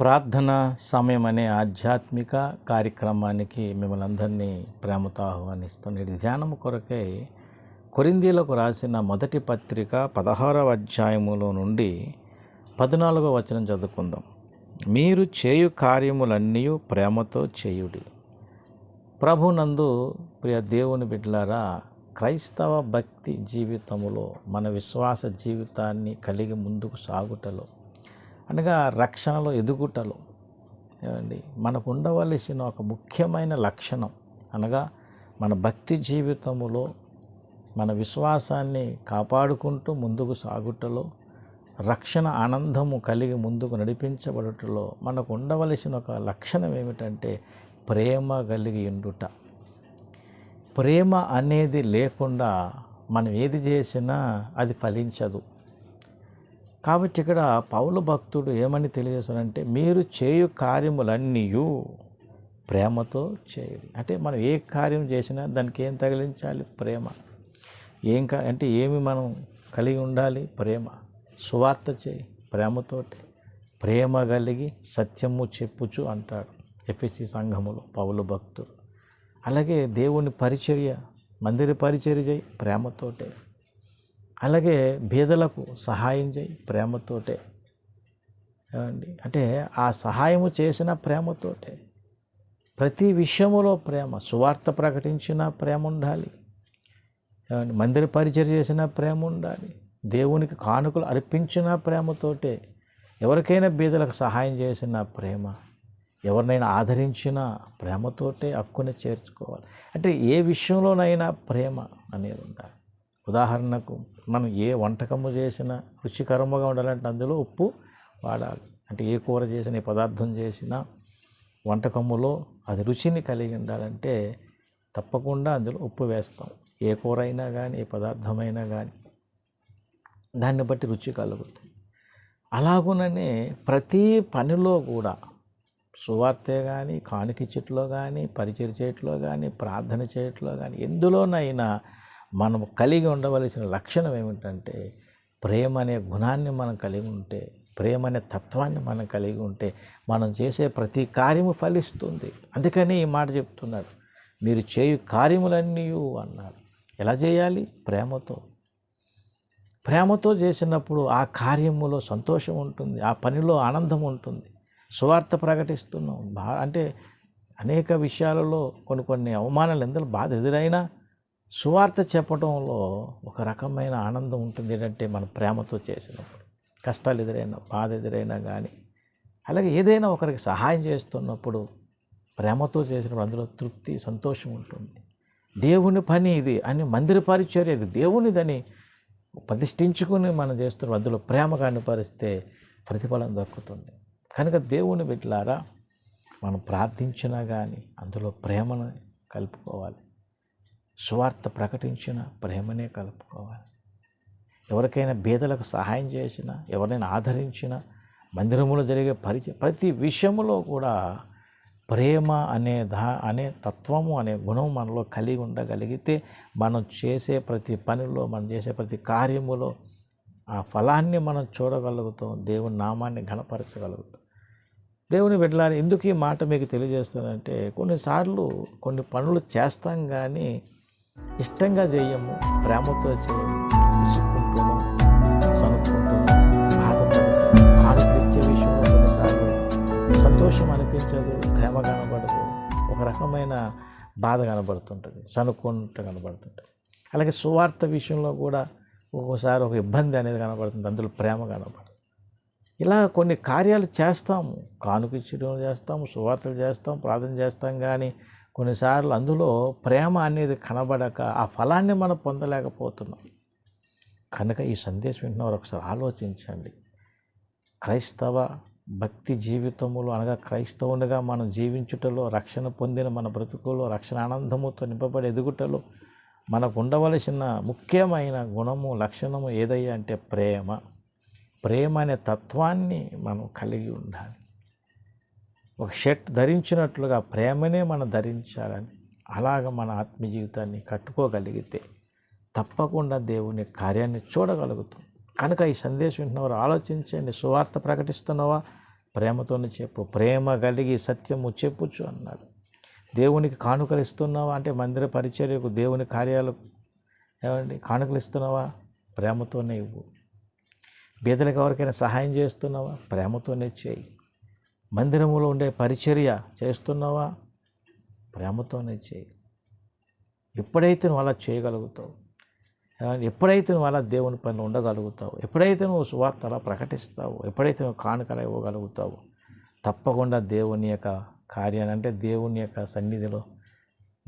ప్రార్థన సమయం అనే ఆధ్యాత్మిక కార్యక్రమానికి మిమ్మల్ని అందరినీ ప్రేమతో ఆహ్వానిస్తాం నేటి ధ్యానం కొరకై కొరిందీలకు రాసిన మొదటి పత్రిక పదహారవ అధ్యాయములో నుండి పద్నాలుగో వచనం చదువుకుందాం. మీరు చేయు కార్యములన్నీ ప్రేమతో చేయుడి. ప్రభునందు ప్రియ దేవుని బిడ్డలారా క్రైస్తవ భక్తి జీవితములో మన విశ్వాస జీవితాన్ని కలిగి ముందుకు సాగుటలో అనగా రక్షణలో ఎదుగుటలో. ఏమండి? మనకు ఉండవలసిన ఒక ముఖ్యమైన లక్షణం. అనగా మన భక్తి జీవితములో మన విశ్వాసాన్ని కాపాడుకుంటూ ముందుకు సాగుటలో రక్షణ ఆనందము కలిగి ముందుకు నడిపించబడుటలో మనకు ఉండవలసిన ఒక లక్షణం ఏమిటంటే ప్రేమ కలిగి ఉండుట. ప్రేమ అనేది లేకుండా మనం ఏది చేసినా అది ఫలించదు. కాబట్టి ఇక్కడ పౌలు భక్తుడు ఏమని తెలియజేస్తారంటే మీరు చేయు కార్యములన్నీ ప్రేమతో చేయాలి అంటే మనం ఏ కార్యం చేసినా దానికి ఏం తగిలించాలి? ప్రేమ. ఏం కా అంటే ఏమి మనం కలిగి ఉండాలి? ప్రేమ. సువార్త చేయి ప్రేమతోటి. ప్రేమ కలిగి సత్యము చెప్పుచు అంటాడు ఎఫ్ఎస్సి సంఘములో పౌలు భక్తుడు. అలాగే దేవుని పరిచర్య మందిర పరిచర్య చేయి ప్రేమతోటే. అలాగే బీదలకు సహాయం చేయి ప్రేమతోటే. ఏమండి? అంటే ఆ సహాయము చేసిన ప్రేమతోటే. ప్రతి విషయములో ప్రేమ సువార్త ప్రకటించిన ప్రేమ ఉండాలి. ఏమండి? మందిర పరిచయం చేసిన ప్రేమ ఉండాలి. దేవునికి కానుకలు అర్పించిన ప్రేమతోటే. ఎవరికైనా బీదలకు సహాయం చేసిన ప్రేమ ఎవరినైనా ఆదరించిన ప్రేమతోటే హక్కుని చేర్చుకోవాలి. అంటే ఏ విషయంలోనైనా ప్రేమ అనేది ఉండాలి. ఉదాహరణకు మనం ఏ వంటకము చేసినా రుచికరముగా ఉండాలంటే అందులో ఉప్పు వాడాలి. అంటే ఏ కూర చేసిన ఏ పదార్థం చేసినా వంటకములో అది రుచిని కలిగి ఉండాలంటే తప్పకుండా అందులో ఉప్పు వేస్తాం. ఏ కూర అయినా కానీ ఏ పదార్థమైనా కానీ దాన్ని బట్టి రుచి కలుగుతుంది అలాగుననే ప్రతి పనిలో కూడా సువార్తే కానీ కానుక చెట్లో కానీ పరిచయ చేయట్లో కానీ ప్రార్థన చేయట్లో కానీ ఎందులోనైనా మనం కలిగి ఉండవలసిన లక్షణం ఏమిటంటే ప్రేమ అనే గుణాన్ని మనం కలిగి ఉంటే ప్రేమ అనే తత్వాన్ని మనం కలిగి ఉంటే మనం చేసే ప్రతి కార్యము ఫలిస్తుంది. అందుకని ఈ మాట చెప్తున్నాడు మీరు చేయు కార్యములన్నీ అన్నాడు ఎలా చేయాలి? ప్రేమతో. ప్రేమతో చేసినప్పుడు ఆ కార్యములో సంతోషం ఉంటుంది ఆ పనిలో ఆనందం ఉంటుంది. సువార్త ప్రకటిస్తున్నాం. బా అంటే అనేక విషయాలలో కొన్ని కొన్ని అవమానాలు ఎందుకు బాధ ఎదురైనా సువార్త చెప్పడంలో ఒక రకమైన ఆనందం ఉంటుంది ఏంటంటే మన ప్రేమతో చేసినప్పుడు. కష్టాలు ఎదురైనా బాధ ఎదురైనా కానీ అలాగే ఏదైనా ఒకరికి సహాయం చేస్తున్నప్పుడు ప్రేమతో చేసినప్పుడు అందులో తృప్తి సంతోషం ఉంటుంది. దేవుని పని ఇది అని మందిర పరిచర్య ఇది. దేవునిదని ప్రతిష్ఠించుకుని మనం చేస్తున్న అందులో ప్రేమ కనపరిస్తే ప్రతిఫలం దక్కుతుంది. కనుక దేవుని బిడ్డలారా మనం ప్రార్థించినా కానీ అందులో ప్రేమను కలుపుకోవాలి. సువార్త ప్రకటించిన ప్రేమనే కలుపుకోవాలి. ఎవరికైనా బీదలకు సహాయం చేసినా ఎవరైనా ఆదరించిన మందిరములో జరిగే పరిచయం ప్రతి విషయంలో కూడా ప్రేమ అనే దా అనే తత్వము అనే గుణం మనలో కలిగి ఉండగలిగితే మనం చేసే ప్రతి పనిలో మనం చేసే ప్రతి కార్యములో ఆ ఫలాన్ని మనం చూడగలుగుతాం. దేవుని నామాన్ని ఘనపరచగలుగుతాం. దేవుని బిడ్డలారి ఎందుకు ఈ మాట మీకు తెలియజేస్తానంటే కొన్నిసార్లు కొన్ని పనులు చేస్తాం కానీ ఇష్టంగా చేయము ప్రేమతో చేయము విసుక్కుంటున్నాం సనుక్కుంటున్నాం బాధపడుతున్నాం కానుకలు విషయంలో కొన్నిసార్లు సంతోషం అనిపించదు ప్రేమ కనబడదు. ఒక రకమైన బాధ కనబడుతుంటుంది సనుక్కుంటూ కనబడుతుంటుంది. అలాగే సువార్త విషయంలో కూడా ఒక్కోసారి ఒక ఇబ్బంది అనేది కనబడుతుంది అందులో ప్రేమ కనబడుతుంది ఇలా కొన్ని కార్యాలు చేస్తాము. కానుక ఇచ్చడం చేస్తాము సువార్తలు చేస్తాం ప్రార్థన చేస్తాం కానీ కొన్నిసార్లు అందులో ప్రేమ అనేది కనబడక ఆ ఫలాన్ని మనం పొందలేకపోతున్నాం. కనుక ఈ సందేశం వింటున్నవారు ఒకసారి ఆలోచించండి. క్రైస్తవ భక్తి జీవితములో అనగా క్రైస్తవునిగా మనం జీవించుటలో రక్షణ పొందిన మన బ్రతుకులో రక్షణ ఆనందముతో నింపబడి ఎదుగుటలో మనకు ఉండవలసిన ముఖ్యమైన గుణము లక్షణము ఏదయ్యా అంటే ప్రేమ. ప్రేమ అనే తత్వాన్ని మనం కలిగి ఉండాలి. ఒక షర్ట్ ధరించినట్లుగా ప్రేమనే మనం ధరించాలని అలాగ మన ఆత్మ జీవితాన్ని కట్టుకోగలిగితే తప్పకుండా దేవుని కార్యాన్ని చూడగలుగుతాం. కనుక ఈ సందేశం వింటున్నవారు ఆలోచించండి. సువార్త ప్రకటిస్తున్నావా? ప్రేమతోనే చెప్పు. ప్రేమ కలిగి సత్యము చెప్పుచ్చు అన్నాడు. దేవునికి కానుకలు ఇస్తున్నావా? అంటే మందిర పరిచర్యకు దేవుని కార్యాలకు ఏమండి? కానుకలు ఇస్తున్నావా? ప్రేమతోనే ఇవ్వు. బీదలకు ఎవరికైనా సహాయం చేస్తున్నావా? ప్రేమతోనే చేయి. మందిరములో ఉండే పరిచర్య చేస్తున్నావా? ప్రేమతోనే చేయి. ఎప్పుడైతే నువ్వు అలా చేయగలుగుతావు ఎప్పుడైతే నువ్వు అలా దేవుని పని ఉండగలుగుతావు ఎప్పుడైతే నువ్వు సువార్త అలా ప్రకటిస్తావు ఎప్పుడైతే నువ్వు కానుకలు ఇవ్వగలుగుతావు తప్పకుండా దేవుని యొక్క కార్యాన్ని అంటే దేవుని యొక్క సన్నిధిలో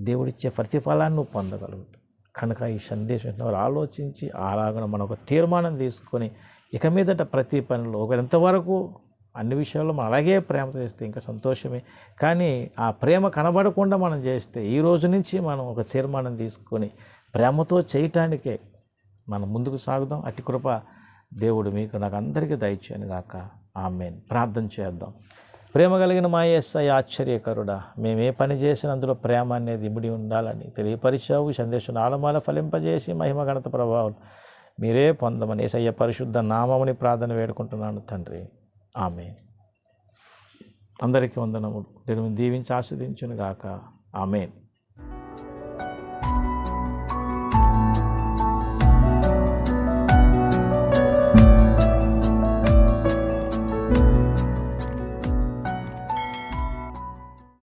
దేవుడిచ్చే ప్రతిఫలాన్ని నువ్వు పొందగలుగుతావు. కనుక ఈ సందేశం ఆలోచించి అలాగన మనం ఒక తీర్మానం తీసుకొని ఇక మీదట ప్రతి పనిలో ఒక ఎంతవరకు అన్ని విషయాల్లో మనం అలాగే ప్రేమ చేస్తే ఇంకా సంతోషమే. కానీ ఆ ప్రేమ కనబడకుండా మనం చేస్తే ఈ రోజు నుంచి మనం ఒక తీర్మానం తీసుకొని ప్రేమతో చేయటానికే మనం ముందుకు సాగుదాం. అతి కృప దేవుడు మీకు నాకు అందరికీ దయచేయను గాక. ఆమెన్. ప్రార్థన చేద్దాం. ప్రేమ కలిగిన మా ఎస్ఐ ఆశ్చర్యకరుడా మేము ఏ పని చేసినా అందులో ప్రేమ అనేది ఇమిడి ఉండాలని తెలియపరిచావు. ఈ సందేశం ఆలమాల ఫలింపజేసి మహిమ గణత ప్రభావం మీరే పొందమని ఏసయ్య పరిశుద్ధ నామముని ప్రార్థన వేడుకుంటున్నాను తండ్రి. ఆమె అందరికీ వందనములు. దీనిని దీవించి ఆస్వాదించును గాక ఆమెన్.